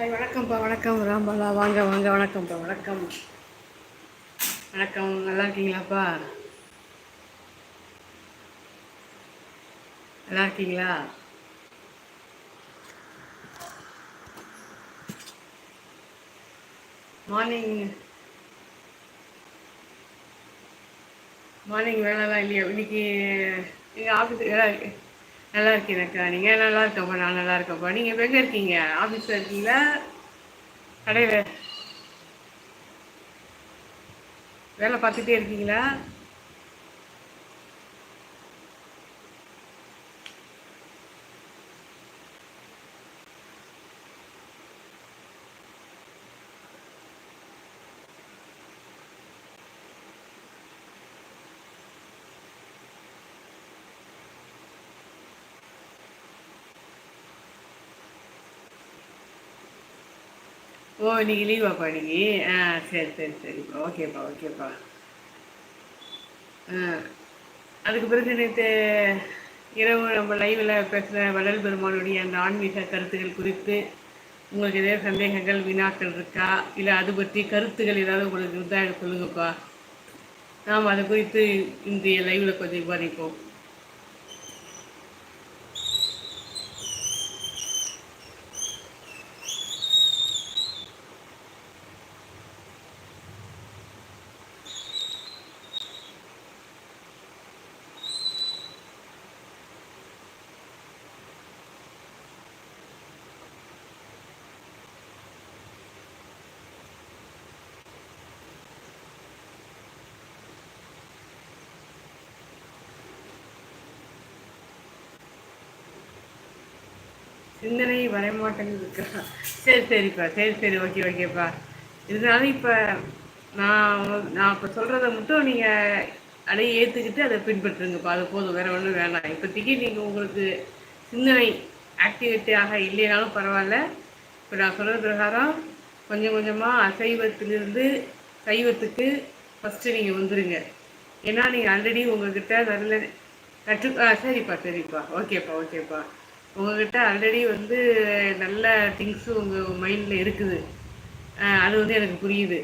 Hi வணக்கம்ப்பா வணக்கம். ராம்பாலா வாங்க வாங்க வணக்கம்ப்பா வணக்கம். வணக்கம் நல்லா இருக்கீங்களாப்பா நல்லா இருக்கீங்களா? மார்னிங் மார்னிங் வேலைலாம் இல்லையா? இன்னைக்கு எங்கள் ஆஃபீஸ் நல்லா இருக்கேனக்கா நீங்கள் நல்லா இருக்கப்பா நான் நல்லா இருக்கப்பா நீங்கள் இப்போ எங்கே இருக்கீங்க? ஆஃபீஸில் இருக்கீங்களா? கடையில்? வேலை பார்த்துட்டே இருக்கீங்களா? ஓ இன்னைக்கு லீவாப்பா இன்னைக்கு ஆ சரி சரி சரிப்பா ஓகேப்பா ஓகேப்பா ஆ அதுக்கு பிறகு நேற்று இரவு நம்ம லைவில் பேசுகிற வள்ளல் பெருமானுடைய அந்த ஆன்மீக கருத்துக்கள் குறித்து உங்களுக்கு ஏதாவது சந்தேகங்கள் வினாக்கள் இருக்கா? இல்லை அது பற்றி கருத்துக்கள் ஏதாவது உங்களுக்கு இருந்தால் சொல்லுங்கப்பா. நாம் அதை குறித்து இன்றைய லைவில் கொஞ்சம் விவாதிப்போம். சிந்தனை வரமாட்டேங்குது சரி சரிப்பா சரி சரி ஓகே ஓகேப்பா இருந்தாலும் இப்போ நான் நான் இப்போ சொல்கிறத மட்டும் நீங்கள் அப்படியே ஏற்றுக்கிட்டு அதை பின்பற்றுங்கப்பா. அது போதும் வேறு ஒன்றும் வேணாம். இப்போதைக்கு நீங்கள் உங்களுக்கு சிந்தனை ஆக்டிவிட்டியாக இல்லைனாலும் பரவாயில்ல. இப்போ நான் சொல்கிற பிரகாரம் கொஞ்சம் கொஞ்சமாக அசைவத்திலிருந்து சைவத்துக்கு ஃபஸ்ட்டு நீங்கள் வந்துடுங்க ஏன்னா நீங்கள் ஆல்ரெடி உங்கள்கிட்ட நல்ல கற்று ஆ சரிப்பா சரிப்பா. ஓகேப்பா ஓகேப்பா உங்ககிட்ட ஆல்ரெடி வந்து நல்ல திங்ஸு உங்கள் மைண்டில் இருக்குது. அது வந்து எனக்கு புரியுது.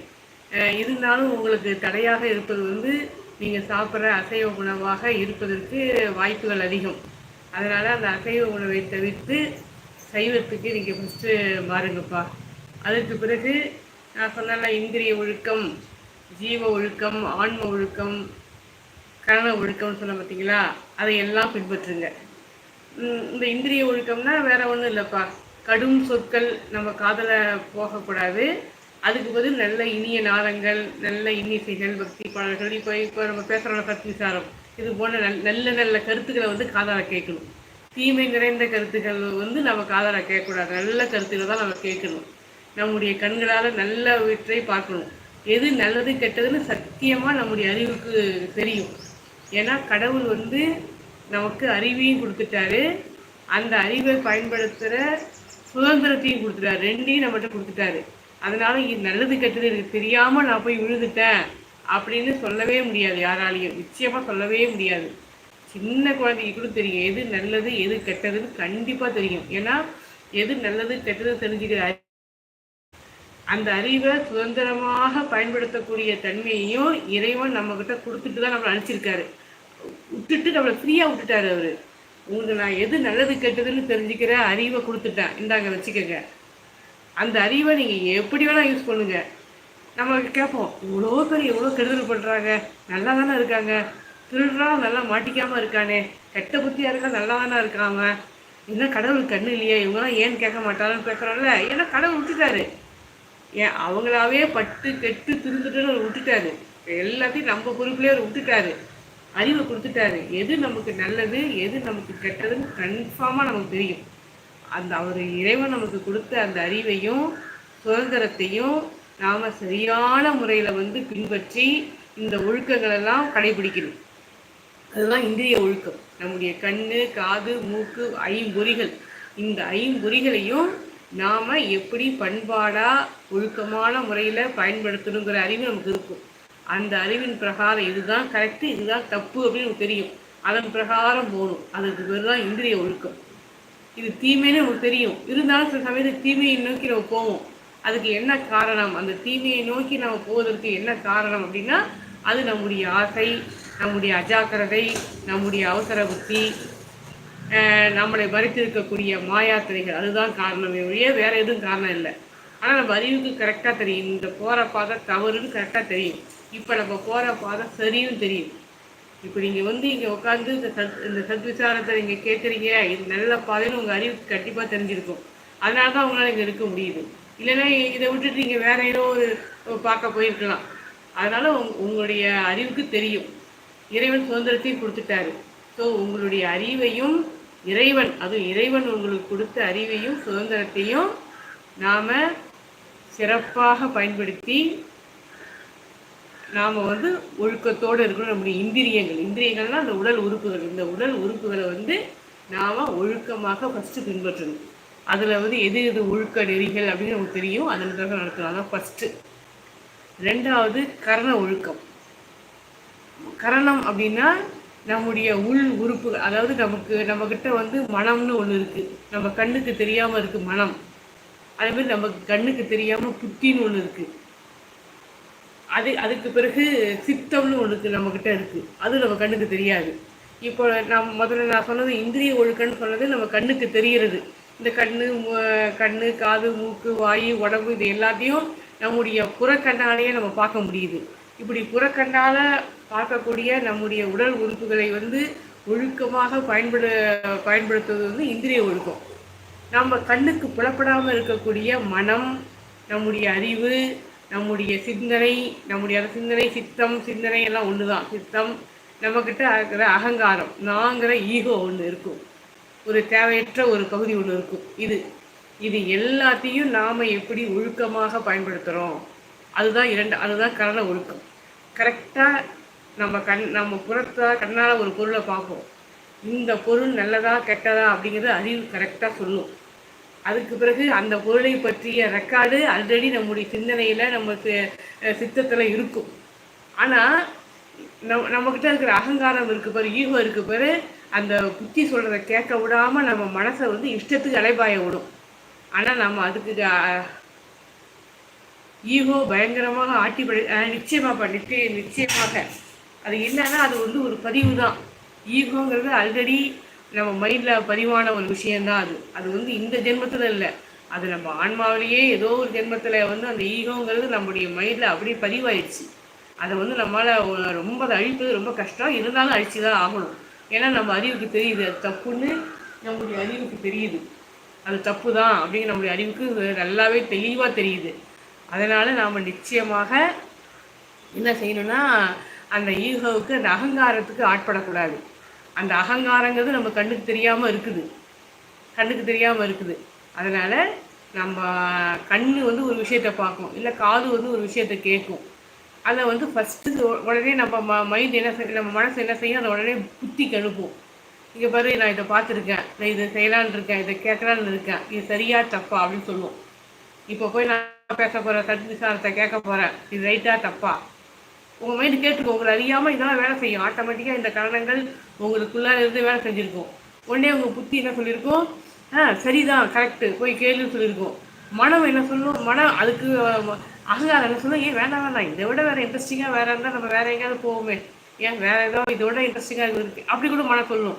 இருந்தாலும் உங்களுக்கு தடையாக இருப்பது வந்து நீங்கள் சாப்பிட்ற அசைவ உணவாக இருப்பதற்கு வாய்ப்புகள் அதிகம். அதனால் அந்த அசைவ உணவை தவிர்த்து சைவத்துக்கு நீங்கள் ஃபஸ்ட்டு மாறுங்கப்பா. அதற்கு பிறகு நான் சொன்ன இந்திரிய ஒழுக்கம் ஜீவ ஒழுக்கம் ஆன்ம ஒழுக்கம் கரண ஒழுக்கம்னு சொன்ன பார்த்தீங்களா அதையெல்லாம் பின்பற்றுங்க. இந்த இந்திரிய ஒழுக்கம்னா வேற ஒன்றும் இல்லைப்பா. கடும் சொற்கள் நம்ம காதல போகக்கூடாது. அதுக்கு பதில் நல்ல இனிய நாளங்கள் நல்ல இன்னிசைகள் பக்தி பாடல்கள். இப்போ இப்போ நம்ம பேசுகிறோம் சக்தி சாரம். இது போன்ற நல் நல்ல நல்ல கருத்துக்களை வந்து காதால கேட்கணும். தீமை நிறைந்த கருத்துக்கள் வந்து நம்ம காதால கேட்கக்கூடாது. நல்ல கருத்துக்களை தான் நம்ம கேட்கணும். நம்முடைய கண்களால் நல்ல வீட்டை பார்க்கணும். எது நல்லது கெட்டதுன்னு சத்தியமாக நம்முடைய அறிவுக்கு தெரியும். ஏன்னா கடவுள் வந்து நமக்கு அறிவையும் கொடுத்துட்டாரு. அந்த அறிவை பயன்படுத்துகிற சுதந்திரத்தையும் கொடுத்துட்டாரு. ரெண்டையும் நம்மகிட்ட கொடுத்துட்டாரு. அதனால இது நல்லது கெட்டது எனக்கு தெரியாமல் நான் போய் விழுதுட்டேன் அப்படின்னு சொல்லவே முடியாது யாராலையும். நிச்சயமாக சொல்லவே முடியாது. சின்ன குழந்தைக்கு கூட தெரியும். எது நல்லது எது கெட்டதுன்னு கண்டிப்பாக தெரியும். ஏன்னா எது நல்லது கெட்டது தெரிஞ்சுக்கிற அந்த அறிவை சுதந்திரமாக பயன்படுத்தக்கூடிய தன்மையையும் இறைவன் நம்மக்கிட்ட கொடுத்துட்டு தான் நம்மளை அனுப்பிச்சிருக்காரு. விட்டுட்டு நம்மளை ஃப்ரீயாக விட்டுட்டாரு அவர். உங்களுக்கு நான் எது நல்லது கெட்டதுன்னு தெரிஞ்சுக்கிற அறிவை கொடுத்துட்டேன். இந்தாங்க வச்சுக்கோங்க. அந்த அறிவை நீங்கள் எப்படி வேணால் யூஸ் பண்ணுங்கள் நம்ம கேட்போம் இவ்வளோ பேர் எவ்வளோ கெடுதல் பண்ணுறாங்க நல்லா தானே இருக்காங்க. திருடுறா நல்லா மாட்டிக்காமல் இருக்கானே. கெட்ட புத்தியாக இருக்கா நல்லா தானே இருக்காங்க. என்ன கடவுள் கண்ணு இல்லையா? இவங்களாம் ஏன் கேட்க மாட்டாங்கன்னு பேசுகிறோம்ல ஏன்னா கடவுள் விட்டுட்டாரு. ஏன் அவங்களாவே பட்டு கெட்டு திருந்துட்டுன்னு விட்டுட்டாரு. எல்லாத்தையும் நம்ம பொறுப்புலேயே விட்டுட்டாரு. அறிவை கொடுத்துட்டாரு. எது நமக்கு நல்லது எது நமக்கு கெட்டதுன்னு கன்ஃபார்மாக நமக்கு தெரியும். அந்த அவர் இறைவன் நமக்கு கொடுத்த அந்த அறிவையும் சுதந்திரத்தையும் நாம் சரியான முறையில் வந்து பின்பற்றி இந்த ஒழுக்கங்களெல்லாம் கடைபிடிக்கணும். அதுதான் இந்திரிய ஒழுக்கம். நம்முடைய கண் காது மூக்கு ஐம்பொறிகள். இந்த ஐம்பொறிகளையும் நாம் எப்படி பண்பாடாக ஒழுக்கமான முறையில் பயன்படுத்தணுங்கிற அறிவு நமக்கு இருக்கும். அந்த அறிவின் பிரகாரம் இதுதான் கரெக்டு இதுதான் தப்பு அப்படின்னு தெரியும். அதன் பிரகாரம் போகணும். அதுக்கு பேர் தான் இந்திரிய ஒழுக்கம். இது தீமைன்னு நமக்கு தெரியும். இருந்தாலும் சில சமயத்தில் தீமையை நோக்கி நம்ம போவோம். அதுக்கு என்ன காரணம்? அந்த தீமையை நோக்கி நம்ம போவதற்கு என்ன காரணம் அப்படின்னா அது நம்முடைய ஆசை நம்முடைய அஜாக்கிரதை நம்முடைய அவசர புத்தி நம்மளை பறித்திருக்கக்கூடிய மாயாத்திரைகள். அதுதான் காரணமே ஒழிய வேற எதுவும் காரணம் இல்லை. ஆனால் நம்ம அறிவுக்கு கரெக்டாக தெரியும். இந்த போகிற பாதை தவறுன்னு கரெக்டாக தெரியும். இப்போ நம்ம போகிற பாதை சரியும் தெரியும் இப்போ நீங்கள் வந்து இங்கே உட்காந்து இந்த சத் இந்த சத்விசாரத்தை நீங்கள் கேட்குறீங்க இது நல்ல பாதைன்னு உங்கள் அறிவுக்கு கண்டிப்பாக தெரிஞ்சிருக்கும். அதனால தான் உங்களால் இங்கே இருக்க முடியுது. இல்லைன்னா இதை விட்டுட்டு நீங்கள் வேற ஏதோ ஒரு பார்க்க போயிருக்கலாம். அதனால் உங் உங்களுடைய அறிவுக்கு தெரியும். இறைவன் சுதந்திரத்தையும் கொடுத்துட்டாரு. ஸோ உங்களுடைய அறிவையும் இறைவன் அதுவும் இறைவன் உங்களுக்கு கொடுத்த அறிவையும் சுதந்திரத்தையும் நாம் சிறப்பாக பயன்படுத்தி நாம் வந்து ஒழுக்கத்தோடு இருக்கணும். நம்முடைய இந்திரியங்கள். இந்திரியங்கள்னால் அந்த உடல் உறுப்புகள். இந்த உடல் உறுப்புகளை வந்து நாம் ஒழுக்கமாக ஃபஸ்ட்டு பின்பற்றணும். அதில் வந்து எது எது ஒழுக்க நெறிகள் அப்படின்னு நமக்கு தெரியும். அதன் பிறகு நடத்தணும். அதான் ஃபஸ்ட்டு ரெண்டாவது கரண ஒழுக்கம். கரணம் அப்படின்னா நம்முடைய உள் உறுப்புகள். அதாவது நமக்கு நம்மக்கிட்ட வந்து மனம்னு ஒன்று இருக்குது நம்ம கண்ணுக்கு தெரியாமல் இருக்குது மனம். அதேமாதிரி நமக்கு கண்ணுக்கு தெரியாமல் புத்தின்னு ஒன்று இருக்குது அது அதுக்கு பிறகு சித்தம்னு ஒன்று இருக்குது நம்மக்கிட்ட இருக்குது அது நம்ம கண்ணுக்கு தெரியாது. இப்போ நான் முதல்ல நான் சொன்னது இந்திரிய ஒழுக்கம்னு சொன்னது நம்ம கண்ணுக்கு தெரிகிறது. இந்த கண்ணு கண்ணு காது மூக்கு வாய் உடம்பு இது எல்லாத்தையும் நம்முடைய புறக்கண்ணாலேயே நம்ம பார்க்க முடியுது. இப்படி புறக்கண்ணால் பார்க்கக்கூடிய நம்முடைய உடல் உறுப்புகளை வந்து ஒழுக்கமாக பயன்படு பயன்படுத்துவது வந்து இந்திரிய ஒழுக்கம். நம்ம கண்ணுக்கு புலப்படாமல் இருக்கக்கூடிய மனம் நம்முடைய அறிவு நம்முடைய சிந்தனை நம்முடைய சிந்தனை சித்தம் சிந்தனை எல்லாம் ஒன்று தான் சித்தம் நம்மக்கிட்ட இருக்கிற அகங்காரம் நாங்கிற ஈகோ ஒன்று இருக்கும். ஒரு தேவையற்ற ஒரு பகுதி ஒன்று இருக்கும். இது இது எல்லாத்தையும் நாம் எப்படி ஒழுக்கமாக பயன்படுத்துகிறோம் அதுதான் இரண்டு அதுதான் கரண ஒழுக்கம். கரெக்டாக நம்ம கண் நம்ம புறத்தால் கண்ணால் ஒரு பொருளை பார்ப்போம். இந்த பொருள் நல்லதா கெட்டதா அப்படிங்கிறது அறிவு கரெக்டாக சொல்லும். அதுக்கு பிறகு அந்த பொருளை பற்றிய ரெக்கார்டு ஆல்ரெடி நம்முடைய சிந்தனையில் நம்ம சித்தத்தில் இருக்கும். ஆனால் நம் நம்மக்கிட்ட இருக்கிற அகங்காரம் இருக்கு பாரு ஈகோ இருக்கு பாரு அந்த புத்தி சொல்கிறத கேட்க விடாமல் நம்ம மனசை வந்து இஷ்டத்துக்கு அலைபாய விடும். ஆனால் நம்ம அதுக்கு ஈகோ பயங்கரமாக ஆட்டி படி நிச்சயமாக நிச்சய நிச்சயமாக. அது என்னன்னா அது வந்து ஒரு பதிவு தான் ஈகோங்கிறது ஆல்ரெடி நம்ம மைண்டில் பதிவான ஒரு விஷயந்தான் அது. அது வந்து இந்த ஜென்மத்தில் இல்லை. அது நம்ம ஆன்மாவிலேயே ஏதோ ஒரு ஜென்மத்தில் வந்து அந்த ஈகோங்கிறது நம்முடைய மைண்டில் அப்படியே பதிவாயிடுச்சு. அதை வந்து நம்மளால் ரொம்ப அதை அழிப்பது ரொம்ப கஷ்டம். இருந்தாலும் அழிச்சு தான் ஆகணும். ஏன்னா நம்ம அறிவுக்கு தெரியுது. அது தப்புன்னு நம்முடைய அறிவுக்கு தெரியுது. அது தப்பு தான் அப்படிங்கிற நம்முடைய அறிவுக்கு நல்லாவே தெளிவாக தெரியுது. அதனால் நாம் நிச்சயமாக என்ன செய்யணும்னா அந்த ஈகோவுக்கு அந்த அகங்காரத்துக்கு ஆட்படக்கூடாது. அந்த அகங்காரங்கிறது நம்ம கண்ணுக்கு தெரியாமல் இருக்குது. கண்ணுக்கு தெரியாமல் இருக்குது. அதனால் நம்ம கண் வந்து ஒரு விஷயத்தை பார்க்கும். இல்லை காது வந்து ஒரு விஷயத்தை கேட்கும் அதை வந்து ஃபஸ்ட்டு உடனே நம்ம ம மைண்ட் என்ன செய் நம்ம மனசு என்ன செய்யும்? அதை உடனே புத்திக்கு அனுப்பும். இங்கே பாரு நான் இதை பார்த்துருக்கேன். நான் இதை செய்யலான்னு இருக்கேன். இதை கேட்கலான்னு இருக்கேன். இது சரியா தப்பா அப்படின்னு சொல்லுவோம் இப்போ போய் நான் பேச போகிறேன் சத் விசாரத்தை கேட்க போகிறேன் இது ரைட்டா தப்பா? உங்கள் மைண்டு கேட்டுக்கோ உங்களை அறியாமல் இதெல்லாம் வேலை செய்யும். ஆட்டோமேட்டிக்காக இந்த காரணங்கள் உங்களுக்குள்ளார இருந்து வேலை செஞ்சுருக்கும். உடனே உங்கள் புத்தி என்ன சொல்லியிருக்கோம் ஆ சரிதான் கரெக்டு போய் கேளுன்னு சொல்லியிருக்கோம் மனம் என்ன சொல்லும்? மனம் அதுக்கு அகங்காரம் என்ன சொல்லும்? ஏன் வேண்டாம் வேண்டாம். இதை விட வேறு இன்ட்ரெஸ்டிங்காக வேறு இருந்தால் நம்ம வேறு எங்கேயாவது போவோமே. ஏன் வேறு ஏதோ இதை விட இன்ட்ரெஸ்டிங்காக இருக்குது அப்படி கூட மனம் சொல்லும்.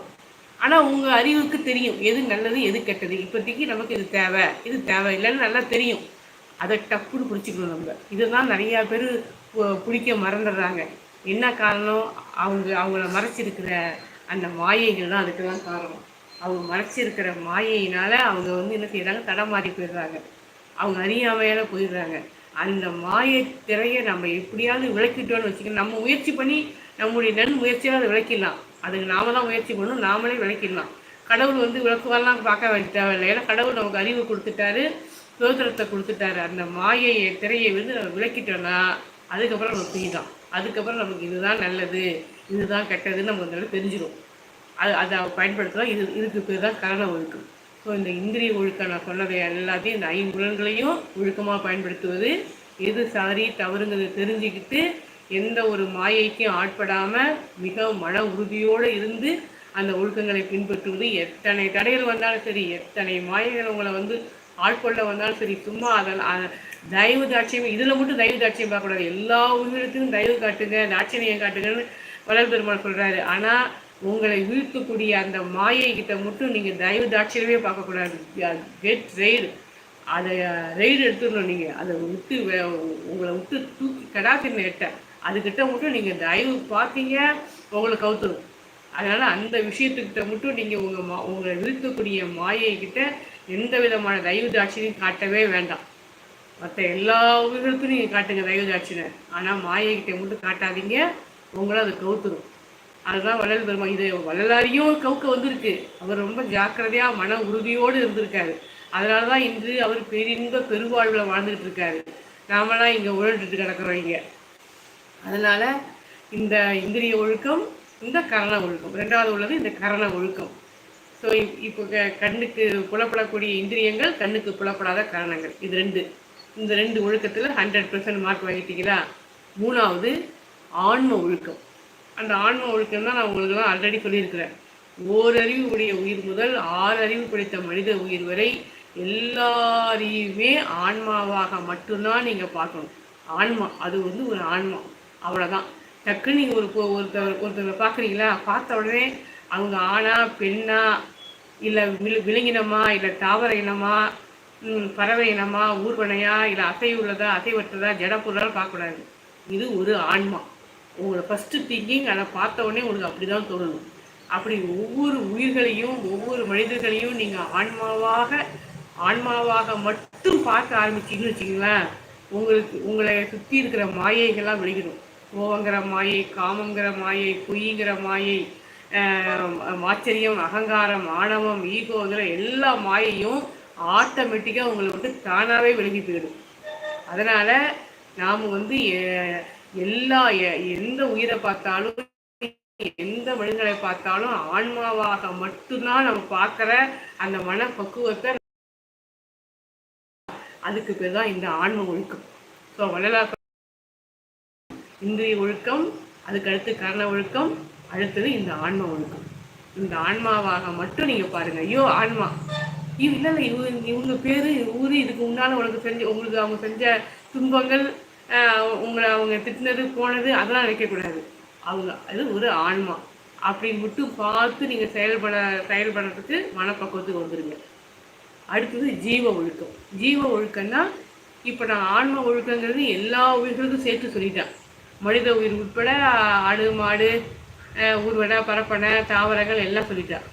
ஆனால் உங்கள் அறிவுக்கு தெரியும். எது நல்லது எது கெட்டது. இப்போதைக்கு நமக்கு இது தேவை. இது தேவை இல்லைன்னு நல்லா தெரியும். அதை டப்புன்னு பிடிச்சிக்கணும் நம்ம. இதுதான் நிறையா பேர் பிடிக்க மறந்துடுறாங்க. என்ன காரணம்? அவங்க அவங்கள மறைச்சிருக்கிற அந்த மாயைகள் தான் அதுக்கு தான் காரணம். அவங்க மறைச்சிருக்கிற மாயையினால அவங்க வந்து என்ன செய்கிறாங்க தடமாறி போயிடுறாங்க. அவங்க அறியாமையால் போயிடுறாங்க. அந்த மாயை திரையை நம்ம எப்படியாவது விளக்கிட்டோம்னு வச்சுக்கணும் நம்ம முயற்சி பண்ணி நம்முடைய நன் முயற்சியால் அதை விளக்கிடலாம். அதுக்கு நாம தான் முயற்சி பண்ணணும். நாமளே விளக்கிடலாம். கடவுள் வந்து விளக்குவாரெலாம் பார்க்க வேண்டிய தேவையில்லை. ஏன்னா கடவுள் நமக்கு அறிவு கொடுத்துட்டாரு சுதந்திரத்தை கொடுத்துட்டாரு. அந்த மாயையை திரையை வந்து நம்ம விளக்கிட்டோம்னா அதுக்கப்புறம் நம்ம செய்யலாம் அதுக்கப்புறம் நமக்கு இதுதான் நல்லது இதுதான் கெட்டதுன்னு நமக்கு நல்லா தெரிஞ்சிடும் அது அதை பயன்படுத்தலாம் இது இதுக்கு பேர் தான் கரண ஒழுக்கம். ஸோ இந்த இந்திரிய ஒழுக்கம் நான் சொன்னதை எல்லாத்தையும் இந்த ஐம்புலன்களையும் ஒழுக்கமாக பயன்படுத்துவது எது சரி தவறுங்கிறத தெரிஞ்சுக்கிட்டு எந்த ஒரு மாயைக்கும் ஆட்படாமல் மிக மன உறுதியோடு இருந்து அந்த ஒழுக்கங்களை பின்பற்றுவது எத்தனை தடைகள் வந்தாலும் சரி எத்தனை மாயைகள் உங்களை வந்து ஆட்கொள்ள வந்தாலும் சரி சும்மா அதெல்லாம் தயவு தாட்சியம் இதில் மட்டும் தயவு தாட்சியம் பார்க்கக்கூடாது. எல்லா உயிரிழத்திலும் தயவு காட்டுங்க தாட்சியம் காட்டுங்கன்னு வளர் பெருமாள் சொல்கிறாரு ஆனால் உங்களை வீழ்த்தக்கூடிய அந்த மாயை கிட்ட மட்டும் நீங்கள் தயவு தாட்சியமே பார்க்கக்கூடாது. கெட் ரெய்டு அதை ரெய்டு எடுத்துடணும் நீங்கள் அதை விட்டு உங்களை விட்டு தூக்கி கடாசின எட்ட. அதுக்கிட்ட மட்டும் நீங்கள் தயவு பார்த்தீங்க உங்களை கவுத்துடும் அதனால் அந்த விஷயத்துக்கிட்ட மட்டும் நீங்கள் உங்கள் மா உங்களை வீழ்த்தக்கூடிய மாயை கிட்ட எந்த விதமான தயவு தாட்சியும் காட்டவே வேண்டாம். மற்ற எல்லா உயிர்களுக்கும் நீங்கள் காட்டுங்க தயவுதாட்சினை ஆனால் மாயைகிட்ட மட்டும் காட்டாதீங்க. உங்களை அதை கவுத்துடும் அதுதான் வள்ளல் பெருமா இது வள்ளலாரியும் கவுக்க வந்திருக்கு. அவர் ரொம்ப ஜாக்கிரதையாக மன உறுதியோடு இருந்திருக்காரு. அதனால தான் இன்று அவர் பெரிந்த பெருவாழ்வில் வாழ்ந்துகிட்டு இருக்காரு நாமெல்லாம் இங்கே உழண்டுட்டு கிடக்கிறோம் இங்கே. அதனால் இந்த இந்திரிய ஒழுக்கம் இந்த கரண ஒழுக்கம். ரெண்டாவது உள்ளது இந்த கரண ஒழுக்கம். ஸோ இப்போ கண்ணுக்கு புலப்படக்கூடிய இந்திரியங்கள் கண்ணுக்கு புலப்படாத காரணங்கள். இது ரெண்டு. இந்த ரெண்டு ஒழுக்கத்தில் ஹண்ட்ரட் பர்சன்ட் மார்க் வாங்கிட்டீங்களா? மூணாவது ஆன்ம ஒழுக்கம். அந்த ஆன்ம ஒழுக்கம் தான் நான் உங்களுக்குலாம் ஆல்ரெடி சொல்லியிருக்கிறேன். ஓரறிவு உடைய உயிர் முதல் ஆறு அறிவு படித்த மனித உயிர் வரை எல்லாரையுமே ஆன்மாவாக மட்டும்தான் நீங்கள் பார்க்கணும். ஆன்மா அது வந்து ஒரு ஆன்மா. அவ்வளோதான் டக்குன்னு நீங்கள் ஒரு ஒருத்தர் ஒருத்தவங்க பார்க்குறீங்களா? பார்த்த உடனே அவங்க ஆணா பெண்ணா இல்லை விலங்கினமா இல்லை தாவர இனமா பறவை இனமா ஊர்வனையா இல்லை அசைவுள்ளதா உள்ளதா அசைவற்றதா ஜடப்பொருளால் பார்க்கக்கூடாது. இது ஒரு ஆன்மா. உங்களோட ஃபஸ்ட்டு திங்கிங் அதை பார்த்த உடனே உங்களுக்கு அப்படி தான் தோணணும். அப்படி ஒவ்வொரு உயிர்களையும் ஒவ்வொரு மனிதர்களையும் நீங்கள் ஆன்மாவாக ஆன்மாவாக மட்டும் பார்க்க ஆரம்பிச்சிங்கன்னு வச்சிங்களேன் உங்களுக்கு உங்களை சுற்றி இருக்கிற மாயைகள்லாம் வெளியிடும் கோவங்கிற மாயை காமங்கிற மாயை பொய்ங்கிற மாயை ஆச்சரியம் அகங்காரம் ஆணவம் ஈகோங்கிற எல்லா மாயையும் ஆட்டோமேட்டிக்காக உங்களுக்கு வந்து தானாகவே விலகி போயிடும். அதனால் நாம் வந்து எல்லா எந்த உயிரை பார்த்தாலும் எந்த மனிதர்களை பார்த்தாலும் ஆன்மாவாக மட்டும்தான் நம்ம பார்க்குற அந்த மன பக்குவத்தை அதுக்கு பேர் தான் இந்த ஆன்ம ஒழுக்கம். ஸோ வள்ளலார் இந்திரிய ஒழுக்கம் அதுக்கு அடுத்து கரண ஒழுக்கம் அடுத்தது இந்த ஆன்ம ஒழுக்கம். இந்த ஆன்மாவாக மட்டும் நீங்கள் பாருங்கள் ஐயோ ஆன்மா. இல்லை இல்லை இவங்க இவங்க பேர் ஊர் இதுக்கு முன்னால் உனக்கு செஞ்ச உங்களுக்கு அவங்க செஞ்ச துன்பங்கள் உங்களை அவங்க திட்டினது போனது அதெல்லாம் நினைக்கக்கூடாது அவங்க அது ஒரு ஆன்மா. அப்படின்னு மட்டும் பார்த்து நீங்கள் செயல்பட செயல்படுறதுக்கு மனப்பக்குவத்துக்கு வந்துடுங்க அடுத்தது ஜீவ ஒழுக்கம். ஜீவ ஒழுக்கம்னா இப்போ நான் ஆன்ம ஒழுக்கங்கிறது எல்லா உயிர்களுக்கும் சேர்த்து சொல்லிட்டேன். மனித உயிர் உட்பட ஆடு மாடு ஊர்வடை பரப்பனை தாவரங்கள் எல்லாம் சொல்லிட்டேன்.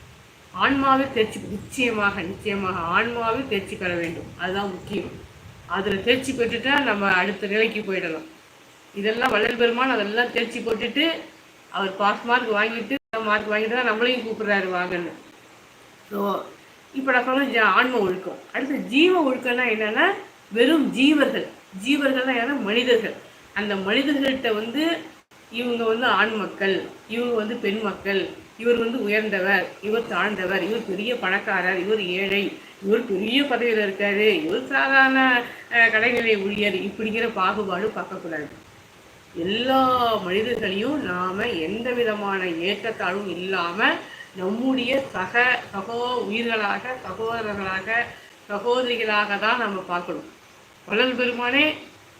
ஆன்மாவில் தேர்ச்சி நிச்சயமாக நிச்சயமாக ஆன்மாவில் தேர்ச்சி பெற வேண்டும். அதுதான் முக்கியம். அதில் தேர்ச்சி பெற்றுட்டா நம்ம அடுத்த நிலைக்கு போயிடலாம். இதெல்லாம் வள்ளல் பெருமான் அதெல்லாம் தேர்ச்சி போட்டுட்டு அவர் பாஸ் மார்க் வாங்கிட்டு மார்க் வாங்கிட்டு தான் நம்மளையும் கூப்பிட்றாரு வாங்கன்னு. ஸோ இப்போ நான் சொன்ன ஆன்ம ஒழுக்கம். அடுத்து ஜீவ ஒழுக்கம்னா என்னென்னா வெறும் ஜீவர்கள். ஜீவர்கள்லாம் என்னென்னா மனிதர்கள். அந்த மனிதர்கள்ட்ட வந்து இவங்க வந்து ஆண் மக்கள் இவங்க வந்து பெண் மக்கள் இவர் வந்து உயர்ந்தவர் இவர் தாழ்ந்தவர் இவர் பெரிய பணக்காரர் இவர் ஏழை இவர் பெரிய பதவியில் இருக்காரு இவர் சாதாரண கடைநிலை ஊழியர் இப்படிங்கிற பாகுபாடு பார்க்கக்கூடாது. எல்லா மனிதர்களையும் நாம் எந்த விதமான ஏற்றத்தாழ்வும் இல்லாமல் நம்முடைய சக சகோ உயிர்களாக சகோதரர்களாக சகோதரிகளாக தான் நம்ம பார்க்கணும். வள்ளல் பெருமானே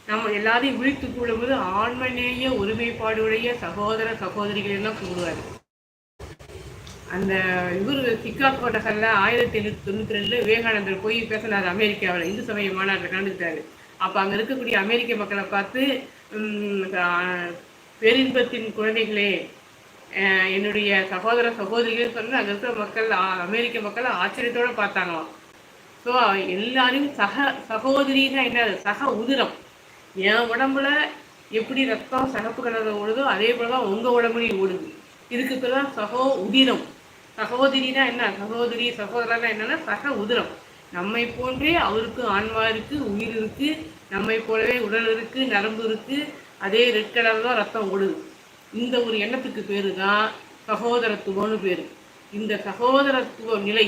நம்ம எல்லாரையும் விழித்து கூடும்போது ஆண்மநேய ஒருமைப்பாடுடைய சகோதர சகோதரிகள் எல்லாம் கூடுவார். அந்த இவர் சிக்காகோ நகரில் ஆயிரத்தி எண்ணூற்றி தொண்ணூற்றி ரெண்டுல விவேகானந்தர் போய் பேசினார் அமெரிக்காவில் இந்து சமய மாநாட்டில் கலந்துக்கிட்டாரு. அப்போ அங்கே இருக்கக்கூடிய அமெரிக்க மக்களை பார்த்து பேரின்பத்தின் குழந்தைகளே என்னுடைய சகோதர சகோதரிகள் சொன்ன அங்கே இருக்கிற மக்கள் அமெரிக்க மக்கள் ஆச்சரியத்தோடு பார்த்தாங்களாம். ஸோ எல்லாரையும் சக சகோதரின்னா என்ன? சக உதிரம். என் உடம்புல எப்படி ரத்தம் சகப்பு கலந்த ஓடுதோ அதே போல தான் உங்கள் உடம்புலையும் ஓடுது. இதுக்கு பேர் தான் சகோ உதிரம். சகோதரினா என்ன? சகோதரி சகோதரனா என்னன்னா சக உதிரம். நம்மை போன்றே அவருக்கு ஆன்மா இருக்கு உயிர் இருக்கு நம்மை போலவே உடல் இருக்கு நரம்பு இருக்கு அதே ரெட் கலர் தான் ரத்தம் ஓடுது. இந்த ஒரு எண்ணத்துக்கு பேரு தான் சகோதரத்துவம்னு பேர். இந்த சகோதரத்துவ நிலை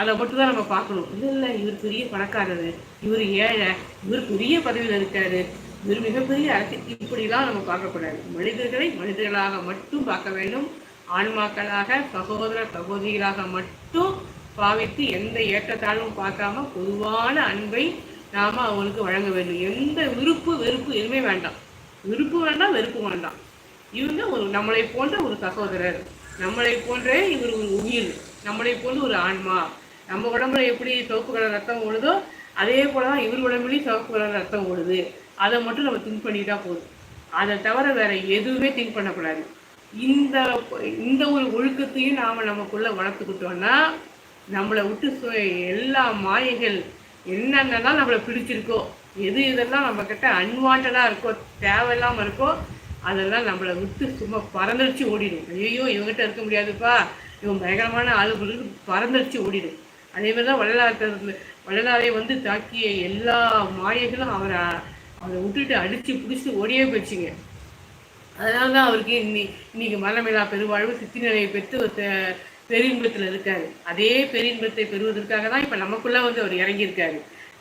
அதை மட்டும் தான் நம்ம பார்க்கணும். இல்லை இல்லை இவர் பெரிய பணக்காரர். இவர் ஏழை. இவர் பெரிய பதவியில் இருக்காரு. இவர் மிகப்பெரிய அரசியல் இப்படிலாம் நம்ம பார்க்கக்கூடாது. மனிதர்களை மனிதர்களாக மட்டும் பார்க்க வேண்டும். ஆன்மாக்களாக சகோதர சகோதரிகளாக மட்டும் பாவித்து எந்த ஏற்றத்தாழ்வும் பார்க்காம பொதுவான அன்பை நாம் அவங்களுக்கு வழங்க வேண்டும். எந்த விருப்பு வெறுப்பு எதுவுமே வேண்டாம். விருப்பு வேண்டாம் வெறுப்பு வேண்டாம். இவங்க ஒரு நம்மளை போன்ற ஒரு சகோதரர். நம்மளை போன்றே இவர் ஒரு உயிர். நம்மளை போன்ற ஒரு ஆன்மா. நம்ம உடம்புல எப்படி சிவப்பு கலர் ரத்தம் ஓடுதோ அதே போல தான் இவர் உடம்புலையும் சிவப்பு கலர் ரத்தம் ஓடுது. அதை மட்டும் நம்ம திங்க் பண்ணிட்டா போதும். அதை தவிர வேற எதுவுமே திங்க் பண்ணக்கூடாது. இந்த இந்த ஒரு ஒழுக்கத்தையும் நாம் நமக்குள்ள வளர்த்துக்கிட்டோம்னா நம்மளை விட்டு சு- எல்லா மாயைகள் என்னென்னலாம் நம்மளை பிடிச்சிருக்கோ எது இதெல்லாம் நம்மக்கிட்ட அன்வான்டாக இருக்கோ தேவையில்லாமல் இருக்கோ அதெல்லாம் நம்மளை விட்டு சும்மா பறந்துடிச்சு ஓடிடும். ஐயோ இவங்ககிட்ட இருக்க முடியாதுப்பா. இவன் பயங்கரமான ஆளுகளுக்கு பறந்துடிச்சு ஓடிடும். அதே மாதிரி தான் வள்ளலார் வள்ளலாரை வந்து தாக்கிய எல்லா மாயைகளும் அவரை அவரை விட்டுட்டு அடித்து பிடிச்சி ஓடியே போச்சுங்க அதனால தான் அவருக்கு இன்னி இன்னைக்கு மரணமில்லா பெருவாழ்வு சித்தி நிலையை பெற்று ஒரு இருக்காரு. அதே பெருயின்பத்தை பெறுவதற்காக தான் இப்போ நமக்குள்ள வந்து அவர் இறங்கியிருக்காரு.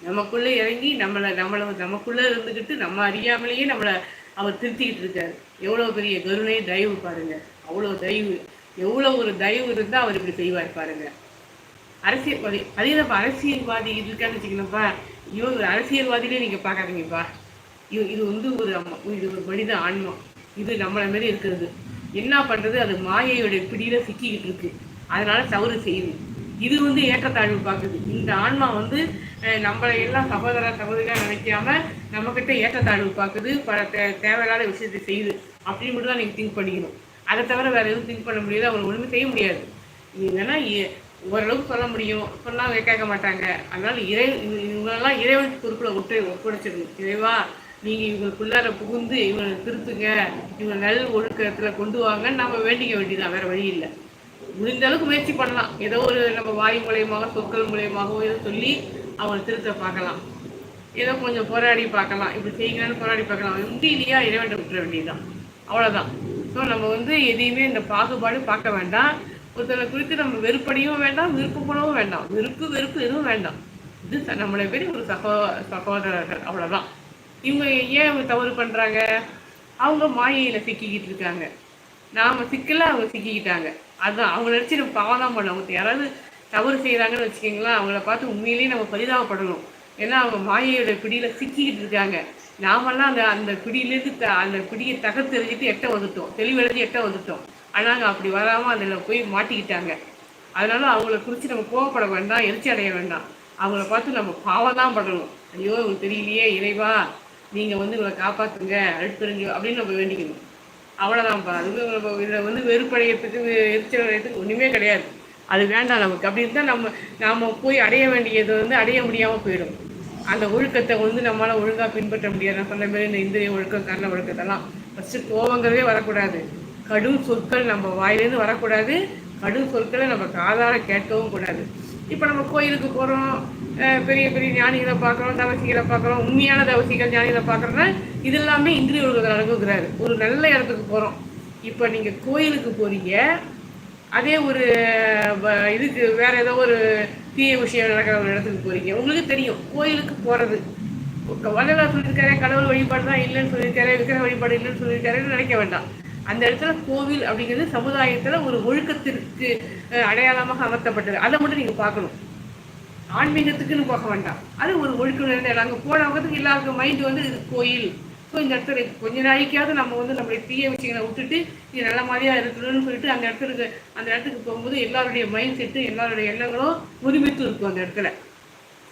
நமக்குள்ள இறங்கி நம்மளை நம்மளை நமக்குள்ள இருந்துக்கிட்டு நம்ம அறியாமலேயே நம்மளை அவர் திருத்திக்கிட்டு இருக்காரு. எவ்வளோ பெரிய கருணை தயவு பாருங்க. அவ்வளோ தயவு எவ்வளோ ஒரு தயவு இருந்தால் அவர் இப்படி செய்வார் பாருங்க. அரசியல்வாதி அதே தான் அரசியல்வாதி இருக்கான்னு வச்சுக்கணும்ப்பா இவன் ஒரு அரசியல்வாதியிலே நீங்கள் பார்க்காதீங்கப்பா. இது இது வந்து ஒரு அம்மா இது ஒரு மனித ஆன்மா. இது நம்மளை மாரி இருக்கிறது. என்ன பண்ணுறது அது மாயையுடைய பிடியில் சிக்கிக்கிட்டு இருக்கு. அதனால தவறு செய்யுது. இது வந்து ஏற்றத்தாழ்வு பார்க்குது. இந்த ஆன்மா வந்து அஹ், நம்மளை எல்லாம் சகோதர சகோதரியாக நினைக்காம நம்மக்கிட்ட ஏற்றத்தாழ்வு பார்க்குது. பல தே தேவையில்லாத விஷயத்தை செய்யுது. அப்படின்னு மட்டும் தான் நீங்கள் திங்க் பண்ணிக்கணும். அதை தவிர வேறு எதுவும் திங்க் பண்ண முடியாது. அவங்க ஒன்றுமே செய்ய முடியாது. இல்லைன்னா வேணா ஓரளவுக்கு சொல்ல முடியும். சொன்னா கேட்க மாட்டாங்க. அதனால இறை இவங்களெல்லாம் இறைவன் பொறுப்புல ஒட்டு ஒப்படைச்சிடணும். இறைவா நீங்கள் இவங்களுக்குள்ளார புகுந்து இவங்களை திருத்துங்க இவங்க நல் ஒழுக்கத்தில் கொண்டு வாங்கன்னு நம்ம வேண்டிக்க வேண்டியதான் வேற வழி இல்லை. முடிந்த அளவுக்கு முயற்சி பண்ணலாம். ஏதோ ஒரு நம்ம வாய் மூலயமாக சொற்கள் மூலியமாகவோ ஏதோ சொல்லி அவங்களை திருத்த பார்க்கலாம். ஏதோ கொஞ்சம் போராடி பார்க்கலாம். இப்படி செய்யுங்கன்னு போராடி பார்க்கலாம். முடியலையா இறைவன் விட்டுற வேண்டியதுதான். அவ்வளோதான் ஸோ நம்ம வந்து எதையுமே இந்த பாகுபாடு பார்க்க வேண்டாம். ஒருத்தரை குறித்து நம்ம வெறுப்படையும் வேண்டாம் விருப்பப்படவும் வேண்டாம். வெறுப்பு வெறுப்பு எதுவும் வேண்டாம். இது நம்மளை பேர் ஒரு சகோ சகோதரர்கள். அவ்வளோதான் இவங்க ஏன் அவங்க தவறு பண்ணுறாங்க அவங்க மாயையில் சிக்கிக்கிட்டு இருக்காங்க. நாம் சிக்கல அவங்க சிக்கிக்கிட்டாங்க. அதுதான் அவங்க நினச்சி நம்ம பாவம் தான் பண்ணணும் அவங்க யாராவது தவறு செய்கிறாங்கன்னு வச்சுக்கிங்களேன் அவங்கள பார்த்து உண்மையிலேயே நம்ம பரிதாபப்படணும். ஏன்னா அவங்க மாயையோட பிடியில் சிக்கிக்கிட்டு இருக்காங்க. நாமெல்லாம் அந்த அந்த பிடியிலேருந்து த அந்த பிடியை தகத்தெறிஞ்சிட்டு எட்ட வந்துட்டோம். தெளிவெழுதி எட்ட வந்துட்டோம். ஆனால் அவங்க அப்படி வராமல் அதில் போய் மாட்டிக்கிட்டாங்க. அதனால அவங்கள குறித்து நம்ம கோவப்பட வேண்டாம் எரிச்சி அடைய வேண்டாம். அவங்கள பார்த்து நம்ம பாவம் தான் படணும் ஐயோ உங்களுக்கு தெரியலையே இறைவா. நீங்கள் வந்து இவங்களை காப்பாற்றுங்க அழுத்துருங்க அப்படின்னு நம்ம வேண்டிக்கணும். அவ்வளோதான்ப்பா அது நம்ம இதில் வந்து வெறுப்படையத்துக்கு எரிச்சல் அடையத்துக்கு ஒன்றுமே கிடையாது. அது வேண்டாம் நமக்கு. அப்படி இருந்தால் நம்ம நாம் போய் அடைய வேண்டியது வந்து அடைய முடியாமல் போயிடும். அந்த ஒழுக்கத்தை வந்து நம்மளால் ஒழுங்காக பின்பற்ற முடியாது. நான் சொன்ன மாதிரி இந்த இந்திரிய ஒழுக்கம் கர்ண ஒழுக்கத்தெல்லாம் ஃபஸ்ட்டு கோவங்கிறதே வரக்கூடாது. கடும் சொற்கள் நம்ம வாயிலேருந்து வரக்கூடாது. கடும் சொற்களை நம்ம காதார கேட்கவும் கூடாது. இப்போ நம்ம கோயிலுக்கு போகிறோம் பெரிய பெரிய ஞானிகளை பார்க்குறோம் தவசிகளை பார்க்குறோம் உண்மையான தவசிகள் ஞானிகளை பார்க்குறோன்னா இது எல்லாமே இந்திரிய உலகத்தில் அடங்குகிறாரு ஒரு நல்ல இடத்துக்கு போகிறோம் இப்போ நீங்கள் கோயிலுக்கு போகிறீங்க அதே ஒரு வ- இதுக்கு வேறு ஏதோ ஒரு தீய விஷயம் நடக்கிற ஒரு இடத்துக்கு போகிறீங்க உங்களுக்கு தெரியும் கோயிலுக்கு போகிறது வள்ளலார் சொல்லியிருக்காரு கடவுள் வழிபாடு தான் இல்லைன்னு சொல்லியிருக்காரு விக்கிர வழிபாடு இல்லைன்னு சொல்லியிருக்காருன்னு நினைக்க வேண்டாம். அந்த இடத்துல கோவில் அப்படிங்கிறது சமுதாயத்தில் ஒரு ஒழுக்கத்திற்கு அடையாளமாக அமர்த்தப்பட்டது. அதை மட்டும் நீங்கள் பார்க்கணும். ஆன்மீகத்துக்குன்னு போக வேண்டாம். அது ஒரு ஒழுக்கம் நிறைந்த அங்கே போனவங்களுக்கு எல்லாருக்கும் மைண்ட் வந்து இது கோயில். ஸோ இந்த இடத்துல கொஞ்ச நாளைக்காவது நம்ம வந்து நம்மளுடைய தீய விஷயங்களை விட்டுட்டு இது நல்ல மாதிரியா இருக்கணும்னு சொல்லிட்டு அந்த இடத்துக்கு அந்த இடத்துக்கு போகும்போது எல்லாருடைய மைண்ட் செட்டு எல்லாருடைய எண்ணங்களும் ஒருமித்து இருக்கும் அந்த இடத்துல.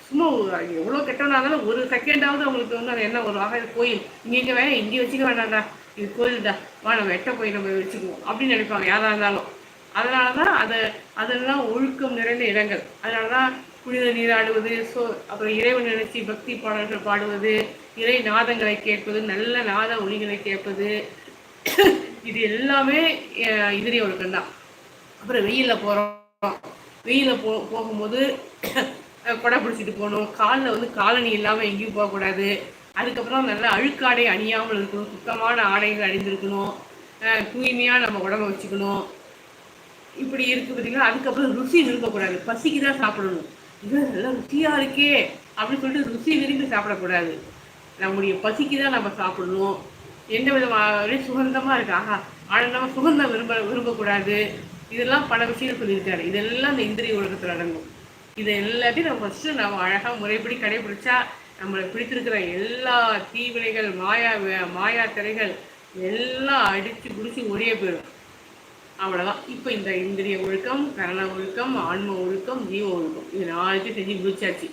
சும்மா எவ்வளோ கெட்டவனா இருந்தாலும் ஒரு செகண்டாவது அவங்களுக்கு வந்து அந்த எண்ணம் வரும். ஆக இது கோயில். இங்கே எங்கே வேணாம் இங்கே வச்சுக்க வேண்டாம்டா இது கோயில்டா. வா நம்ம எட்ட போய் நம்ம வச்சுக்குவோம். அப்படின்னு நினைப்பாங்க யாராக இருந்தாலும். அதனால தான் அதை அதெல்லாம் ஒழுக்கம் நிறைந்த இடங்கள். அதனால தான் புனித நீராடுவது ஸோ அப்புறம் இறைவன் நினைச்சி பக்தி பாடல்கள் பாடுவது இறை நாதங்களை கேட்பது நல்ல நாத ஒளிகளை கேட்பது. இது எல்லாமே அஹ், இதரிய ஒழுக்கம் தான். அப்புறம் வெயிலில் போகிறோம் வெயிலில் போ போகும்போது கொடை பிடிச்சிட்டு போகணும். காலில் வந்து காலணி இல்லாமல் எங்கேயும் போகக்கூடாது அதுக்கப்புறம் நல்ல அழுக்காடை அணியாமல் இருக்கணும். சுத்தமான ஆடைகள் அணிந்திருக்கணும். தூய்மையாக நம்ம உடம்ப வச்சுக்கணும். இப்படி இருக்கு பார்த்தீங்கன்னா அதுக்கப்புறம் ருசி நிறுத்தக்கூடாது பசிக்கு தான் சாப்பிடணும். இது நல்லா ருசியாக இருக்கே அப்படின்னு சொல்லிட்டு ருசி விரும்பி சாப்பிடக்கூடாது. நம்முடைய பசிக்கு தான் நம்ம சாப்பிடணும். எந்த விதமாக சுகந்தமாக இருக்கு. ஆஹா ஆனந்தமாக சுகந்தம் விரும்ப விரும்பக்கூடாது. இதெல்லாம் பல விஷயங்கள் சொல்லியிருக்காரு. இதெல்லாம் இந்த இந்திரிய உலகத்தில் அடங்கும். இதை எல்லாத்தையும் நம்ம ஃபஸ்ட்டு நம்ம அழகாக முறைப்படி கடைபிடிச்சா நம்மளை பிடித்திருக்கிற எல்லா தீவினைகள் மாயா மாயா திரைகள் எல்லாம் அடித்து பிடிச்சி ஒடிய போயிடும் அவ்வளோதான் இப்போ இந்த இந்திரிய ஒழுக்கம் கரண ஒழுக்கம் ஆன்ம ஒழுக்கம் ஜீவ ஒழுக்கம் இது நாளைக்கு செஞ்சு முடிச்சாச்சு.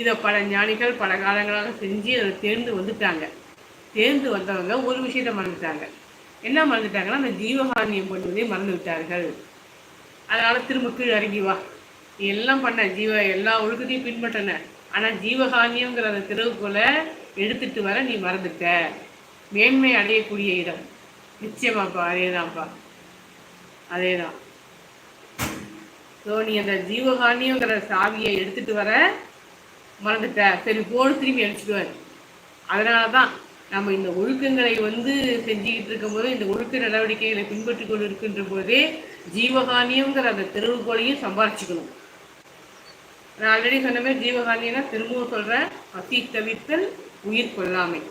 இதை பல ஞானிகள் பல காலங்களாக செஞ்சு அதை தேர்ந்து வந்துட்டாங்க. தேர்ந்து வந்தவங்க ஒரு விஷயத்த மறந்துட்டாங்க. என்ன மறந்துட்டாங்கன்னா அந்த ஜீவகாரணியம் பண்ணுவதை மறந்து விட்டார்கள். அதனால் திரும்ப கீழே இறங்கி வா. நீ எல்லாம் பண்ண ஜீவ எல்லா ஒழுக்கத்தையும் பின்பற்றின. ஆனால் ஜீவகானியங்கிற அந்த திறவுகோல எடுத்துட்டு வர நீ மறந்துட்ட. மேன்மை அடையக்கூடிய இடம். நிச்சயமாப்பா அதே அதேதான். ஸோ நீ அந்த ஜீவகாணிங்கிற சாவியை எடுத்துட்டு வர மறந்துட்ட. சரி போன திரும்பி அடிச்சுட்டு அதனால தான் நம்ம இந்த ஒழுக்கங்களை வந்து செஞ்சுக்கிட்டு இருக்கும்போது இந்த ஒழுக்க நடவடிக்கைகளை பின்பற்றி கொண்டு இருக்கின்ற போதே ஜீவகாணியங்கிற அந்த தெருவுகோலையும் சம்பாரிச்சுக்கணும். நான் ஆல்ரெடி சொன்ன மாதிரி ஜீவகாணியனா திரும்பவும் சொல்கிறேன் பசி தவிர்த்தல் உயிர் கொள்ளாமை.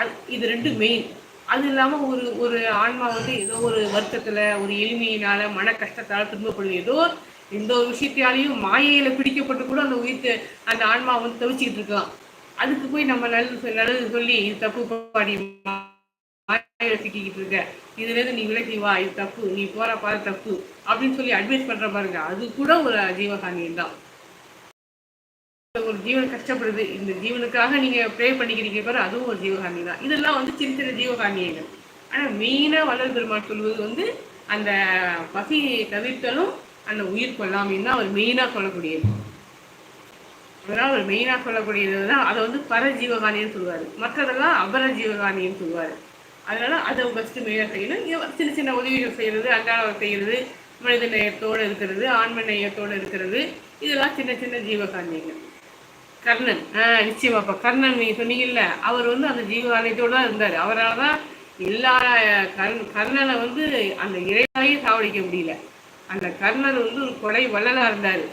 அது இது ரெண்டு மெயின் அது இல்லாமல் ஒரு ஒரு ஆன்மா வந்து ஏதோ ஒரு வருத்தத்தில் ஒரு எளிமையினால் மன கஷ்டத்தால் துன்பப்படுது ஏதோ எந்த ஒரு விஷயத்தாலையும் மாயையில் பிடிக்கப்பட்டு கூட அந்த உயிர் அந்த ஆன்மா வந்து தவிச்சிக்கிட்டு இருக்கலாம் அதுக்கு போய் நம்ம நல்லது நல்லது சொல்லி இது தப்பு பாடி சிக்கிக்கிட்டு இருக்க. இதுலேருந்து நீ விலகி வா இது தப்பு. நீ போற பாரு தப்பு. அப்படின்னு சொல்லி அட்வைஸ் பண்ணுற பாருங்க. அது கூட ஒரு ஜீவகானியம் தான். ஒரு ஜீவன் கஷ்டப்படுது இந்த ஜீவனுக்காக நீங்க ப்ரே பண்ணிக்கிறீங்க பாரு அதுவும் ஒரு ஜீவகாணி தான். இதெல்லாம் வந்து சின்ன சின்ன ஜீவகாமியங்கள் ஆனா மெயினா வளர் பெருமாள் சொல்வது வந்து அந்த பசி தவிர்த்தலும் அந்த உயிர் கொள்ளாமைன்னு தான் அவர் மெயினா சொல்லக்கூடியது. அதனால் அவர் மெயினாக சொல்லக்கூடியது தான் அதை வந்து பர ஜீவகாணின்னு சொல்லுவார். மற்றதெல்லாம் அபர ஜீவகாணின்னு சொல்லுவார். அதனால் அதை ஃபஸ்ட்டு மெயினாக செய்யணும். சின்ன சின்ன உதவிகள் செய்கிறது அன்றாடம் செய்கிறது மனித நேயத்தோடு இருக்கிறது ஆன்ம நேயத்தோடு இருக்கிறது இதெல்லாம் சின்ன சின்ன ஜீவகாந்தியங்கள் கர்ணன். ஆஹ் நிச்சயமாப்பா கர்ணன் நீங்க சொன்னீங்கல்ல அவர் வந்து அந்த ஜீவகானியத்தோடு தான் இருந்தார். அவரால் தான் எல்லா கர்ண் கர்ணனை வந்து அந்த இறைவாயும் சாவடிக்க முடியல. அந்த கர்ணன் வந்து ஒரு கொடை வள்ளலாக இருந்தார்.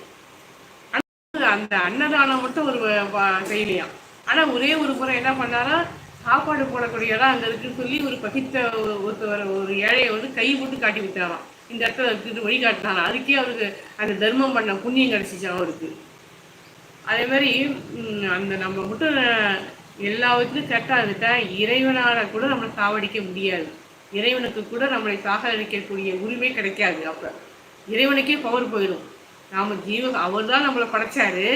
அந்த அன்னதானம் மட்டும் ஒரு செய்யலையாம். ஆனால் ஒரே ஒரு முறை என்ன பண்ணாரா சாப்பாடு போடக்கூடிய இடம் அங்கே இருக்குன்னு சொல்லி ஒரு பகித்த ஒருத்தவர் ஒரு ஏழையை வந்து கை போட்டு காட்டி விட்டாராம். இந்த இடத்துல இருக்குது வழிகாட்டினாரா அதுக்கே அவருக்கு அந்த தர்மம் பண்ண புண்ணியம் கிடச்சிச்சான் அவருக்கு. அதே மாதிரி அந்த நம்ம மட்டும் எல்லாவற்றிலும் செட்டாக இருந்துட்டா இறைவனால கூட நம்மளை சாவடிக்க முடியாது. இறைவனுக்கு கூட நம்மளை சாகடிக்கக்கூடிய உரிமை கிடைக்காது அப்போ. இறைவனுக்கே பவர் போயிடும் நாம் ஜீவ அவர் தான் நம்மளை படைச்சாரு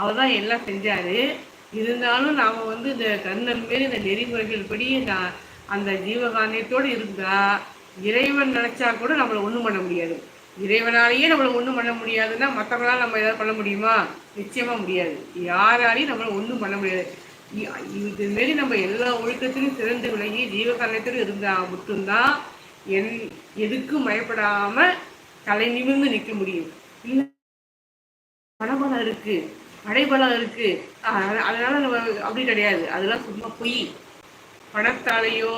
அவர் தான் எல்லாம் செஞ்சார். இருந்தாலும் நாம் வந்து இந்த கண்ணன் மாரி இந்த நெறிமுறைகள் படி நான் அந்த ஜீவகாந்தியத்தோடு இருந்தால் இறைவன் நினச்சா கூட நம்மளை ஒன்றும் பண்ண முடியாது. இறைவனாலேயே நம்மளை ஒன்றும் பண்ண முடியாதுன்னா மற்றவங்களால் நம்ம ஏதாவது பண்ண முடியுமா? நிச்சயமாக முடியாது. யாராலையும் நம்மளை ஒன்றும் பண்ண முடியாது. இதுமாரி நம்ம எல்லா ஒழுக்கத்திலும் சிறந்து விலகி ஜீவகாரணத்திலும் இருந்தால் மட்டும்தான் என் எதுக்கும் பயப்படாமல் தலை நிமிர்ந்து நிற்க முடியும். இல்லை பணபலம் இருக்குது படைபலம் இருக்குது அதனால் நம்ம அப்படி கிடையாது. அதெல்லாம் சும்மா பொய். பணத்தாலேயோ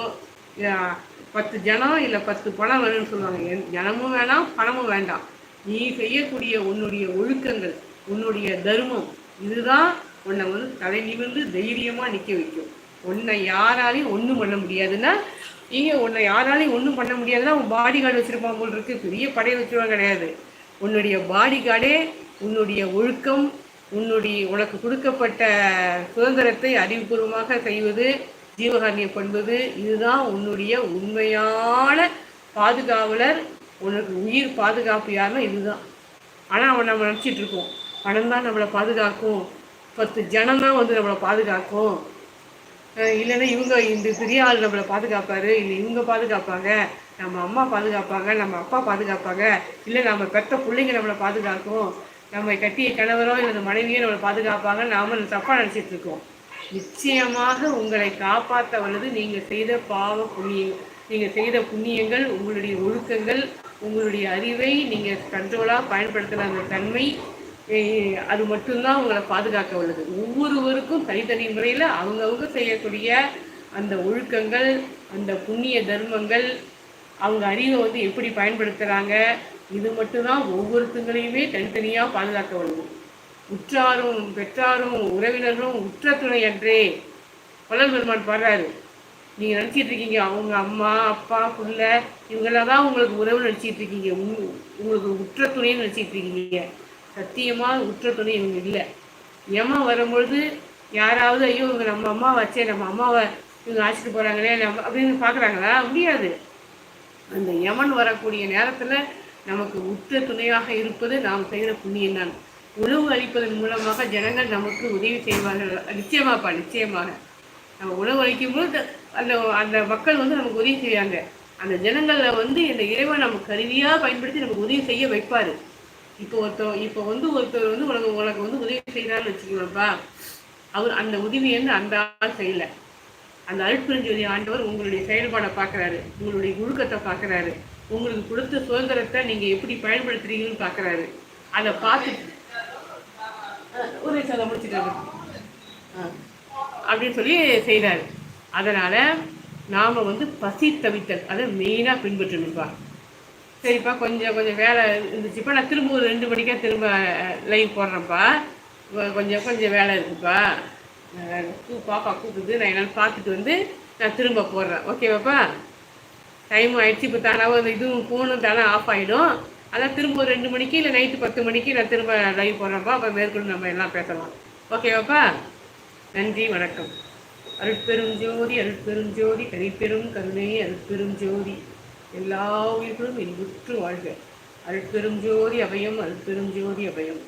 பத்து ஜனம் இல்லை பத்து பணம் வேணும்னு சொல்லுவாங்க. ஜனமும் வேணாம் பணமும் வேண்டாம். நீ செய்யக்கூடிய உன்னுடைய ஒழுக்கங்கள் உன்னுடைய தர்மம் இதுதான் உன்னை வந்து தலை நிமிர்ந்து தைரியமாக நிற்க வைக்கும். உன்னை யாராலையும் ஒன்றும் பண்ண முடியாதுன்னா நீங்கள் உன்னை யாராலையும் ஒன்றும் பண்ண முடியாதுன்னா உன் பாடி கார்டு வச்சுருப்பாங்க போல் இருக்கு. பெரிய படையை வச்சுருவாங்க கிடையாது. உன்னுடைய பாடி கார்டே உன்னுடைய ஒழுக்கம் உன்னுடைய உனக்கு கொடுக்கப்பட்ட சுதந்திரத்தை அறிவுபூர்வமாக செய்வது ஜீவகாரணியம் பண்பது இதுதான் உன்னுடைய உண்மையான பாதுகாவலர். உனக்கு உயிர் பாதுகாப்பு யாருன்னா இதுதான். ஆனால் அவன் நம்ம நினச்சிட்டு இருக்கோம். பணம் தான் நம்மளை பாதுகாக்கும். பத்து ஜனம் தான் வந்து நம்மளை பாதுகாக்கும். இல்லைன்னா இவங்க இந்த பெரிய ஆள் நம்மளை பாதுகாப்பாரு. இல்லை இவங்க பாதுகாப்பாங்க. நம்ம அம்மா பாதுகாப்பாங்க. நம்ம அப்பா பாதுகாப்பாங்க. இல்லை நம்ம பெற்ற பிள்ளைங்க நம்மளை பாதுகாக்கும். நம்ம கட்டிய கணவரோ இல்லை மனைவியோ நம்மளை பாதுகாப்பாங்க நாம தப்பாக நினச்சிட்டு இருக்கோம். நிச்சயமாக உங்களை காப்பாற்ற வல்லது நீங்கள் செய்த பாவ புண்ணியம் நீங்கள் செய்த புண்ணியங்கள் உங்களுடைய ஒழுக்கங்கள் உங்களுடைய அறிவை நீங்கள் கண்ட்ரோலாக பயன்படுத்தின அந்த தன்மை அது மட்டும்தான் உங்களை பாதுகாக்க உள்ளது ஒவ்வொருவருக்கும் தனித்தனி முறையில் அவங்கவுங்க செய்யக்கூடிய அந்த ஒழுக்கங்கள் அந்த புண்ணிய தர்மங்கள் அவங்க அறிவை வந்து எப்படி பயன்படுத்துகிறாங்க இது மட்டும்தான் ஒவ்வொருத்தங்களையுமே தனித்தனியாக பாதுகாக்க உள்ளது உற்றாரும் பெற்றாரும் உறவினர்களும் உற்ற துணை அன்றே. வள்ளல் பெருமான் பாடுறாரு. நீங்கள் நினச்சிட்டு இருக்கீங்க அவங்க அம்மா அப்பா புள்ள இவங்கெல்லாம் தான் உங்களுக்கு உறவு நினச்சிட்டு இருக்கீங்க. உங்களுக்கு உற்ற துணைன்னு நினச்சிட்டு இருக்கீங்க. சத்தியமாக உற்ற துணை இவங்க இல்லை. ஏமா வரும்பொழுது யாராவது ஐயோ இவங்க நம்ம அம்மா வச்சே நம்ம அம்மாவை இவங்க அழைச்சிட்டு போகிறாங்களே நம்ம அப்படின்னு பார்க்குறாங்களா முடியாது. அந்த யமன் வரக்கூடிய நேரத்தில் நமக்கு உற்ற துணையாக இருப்பது நாம் செய்கிற புண்ணியம் தான் உணவு அளிப்பதன் மூலமாக ஜனங்கள் நமக்கு உதவி செய்வார்கள். நிச்சயமாப்பா நிச்சயமாக. நம்ம உணவு அளிக்கும் போது அந்த அந்த மக்கள் வந்து நமக்கு உதவி செய்வாங்க. அந்த ஜனங்களில் வந்து இந்த இறைவன் நம்ம கருவியாக பயன்படுத்தி நமக்கு உதவி செய்ய வைப்பார். இப்போ ஒருத்தர் இப்போ வந்து ஒருத்தர் வந்து உனக்கு உனக்கு வந்து உதவி செய்கிறான்னு வச்சுக்கோப்பா அவர் அந்த உதவி வந்து அந்த ஆள் செய்யலை. அந்த அருட்பெருஞ்சோதி ஆண்டவர் உங்களுடைய செயல்பாடை பார்க்குறாரு உங்களுடைய ஒழுக்கத்தை பார்க்குறாரு உங்களுக்கு கொடுத்த சுதந்திரத்தை நீங்கள் எப்படி பயன்படுத்துறீங்கன்னு பார்க்குறாரு அதை பார்த்துட்டு ஒரு சதை முடிச்சுட்டு அப்படின்னு சொல்லி செய்கிறாரு அதனால் நாம் வந்து பசி தவித்தல் அதை மெயினாக பின்பற்றணும்ப்பா சரிப்பா கொஞ்சம் கொஞ்சம் வேலை இருந்துச்சுப்பா. நான் திரும்ப ஒரு ரெண்டு மணிக்கே திரும்ப லைவ் போடுறேன்ப்பா. கொஞ்சம் கொஞ்சம் வேலை இருக்குப்பா. பாப்பா கூப்பிடுது. நான் என்னால் பார்த்துட்டு வந்து நான் திரும்ப போடுறேன். ஓகேவாப்பா டைம் ஆகிடுச்சு இப்போ தானாக இதுவும் ஃபோனும் தானே ஆஃப் ஆகிடும் அதான் திரும்ப ஒரு ரெண்டு மணிக்கு இல்லை நைட்டு பத்து மணிக்கு நான் திரும்ப லைவ் போடுறப்பா அப்போ மேற்கொண்டு நம்ம எல்லாம் பேசலாம். ஓகேவாப்பா நன்றி வணக்கம். அருட்பெரும் ஜோதி அருட்பெரும் ஜோதி கனிப்பெரும் கருணை அருட்பெரும் ஜோதி. எல்லா உயிர்களும் இன்புற்று வாழ்க. அருட்பெரும் ஜோதி அபயம் அருட்பெரும் ஜோதி அபயம்.